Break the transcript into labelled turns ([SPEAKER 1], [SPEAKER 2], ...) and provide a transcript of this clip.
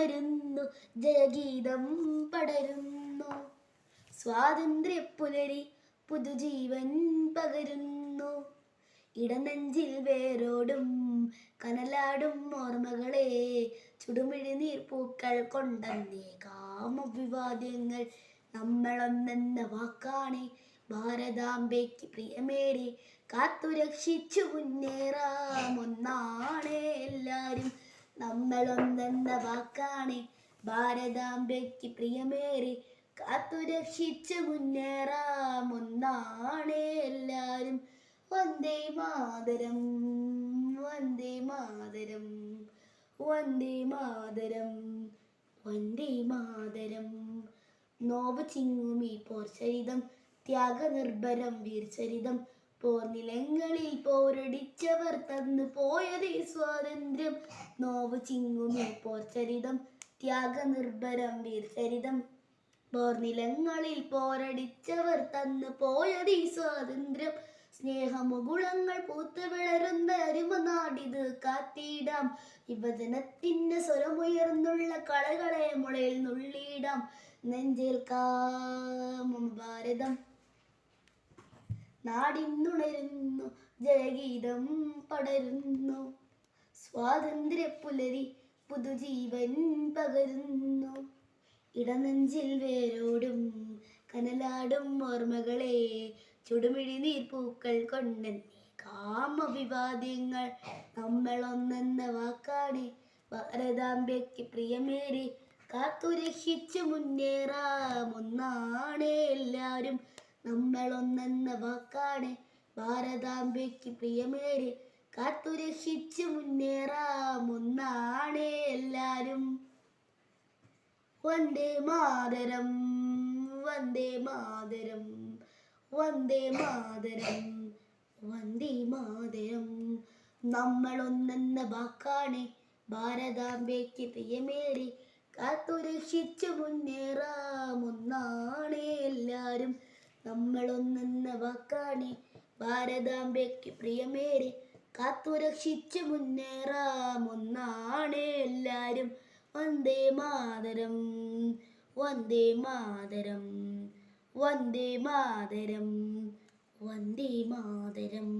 [SPEAKER 1] നാടിന്നുണരുന്നു ജയഗീതം പടരുന്നു. സ്വാതന്ത്ര്യ പുലരി പുതുജീവൻ പകരുന്നു. ഇടനെഞ്ചിൽ വേരോടും കനലാടും ഓർമ്മകളെ ചുടുമിഴി പൂക്കൾ കൊണ്ടന്നേ കാമവിവാദ്യങ്ങൾ നമ്മളൊന്നെന്ന വാക്കാണ്. ഭാരതാംബയ്ക്ക് പ്രിയമേറി കാത്തുരക്ഷിച്ചു മുന്നേറാം ഒന്നാണ് എല്ലാരും നമ്മളൊന്നെന്ന വാക്കാണ്. ഭാരതാംബയ്ക്ക് പ്രിയമേറി കാത്തുരക്ഷിച്ച് മുന്നേറാം ഒന്നാണ് എല്ലാരും. വന്ദേ മാതരം വന്ദേ മാതരം വന്ദേ മാതരം വന്ദേ മാതരം. നോവ് ചിങ്ങുമി പോർചരിതം ത്യാഗനിർഭരം വീർചരിതം പോർനിലങ്ങളിൽ പോരടിച്ചവർ തന്നു പോയതേ സ്വാതന്ത്ര്യം. നോവ് പോർ ചരിതം ത്യാഗനിർഭരം വീർചരിതം പോർനിലങ്ങളിൽ പോരടിച്ചവർ തന്നു ഈ സ്വാതന്ത്ര്യം. സ്നേഹമുകുളങ്ങൾ പൂത്തു വിളരുന്ന അരുമനാടിത് കാത്തിടാം. യുവജനത്തിന്റെ സ്വരമുയർന്നുള്ള കളകളെ മുളയിൽ നുള്ളിയിടാം നെഞ്ചേൽക്കാമം ഭാരതം. നാടിന്നുണരുന്നു ജയഗീതം പടരുന്നു. സ്വാതന്ത്ര്യ പുലരി പുതുജീവൻ പകരുന്നു. ഇടനെഞ്ചിൽ വേരോടും കനലാടും ഓർമ്മകളെ ചുടുമിഴി നീർപ്പൂക്കൾ കൊണ്ടെന്നെ കാമവിവാദ്യങ്ങൾ നമ്മളൊന്നെന്ന വാക്കാണ്. ഭാരതാംബയ്ക്ക് പ്രിയമേറി കാത്തുരക്ഷിച്ചു മുന്നേറാം. ഒന്നാണ് എല്ലാരും നമ്മളൊന്നെന്ന വാക്കാണ് ഭാരതാംബയ്ക്ക് പ്രിയമേര്. കാത്തുരക്ഷിച്ചു മുന്നേറാം ഒന്നാണ് എല്ലാരും. വന്ദേ മാതരം വന്ദേ മാതരം വന്ദേ മാതരം വന്ദേ മാതരം. നമ്മളൊന്നെന്ന വാക്കാണ് ഭാരതാംബയ്ക്ക് പ്രിയമേറി കാത്തുരക്ഷിച്ചു മുന്നേറാം ഒന്നാണ് എല്ലാരും. നമ്മളൊന്നെന്ന വാക്കാണ് ഭാരതാംബയ്ക്ക് പ്രിയമേറി കാത്തുരക്ഷിച്ച് മുന്നേറാം ഒന്നാണ് എല്ലാരും. വന്ദേ മാതരം വന്ദേ മാതരം വന്ദേ മാതരം വന്ദേ മാതരം.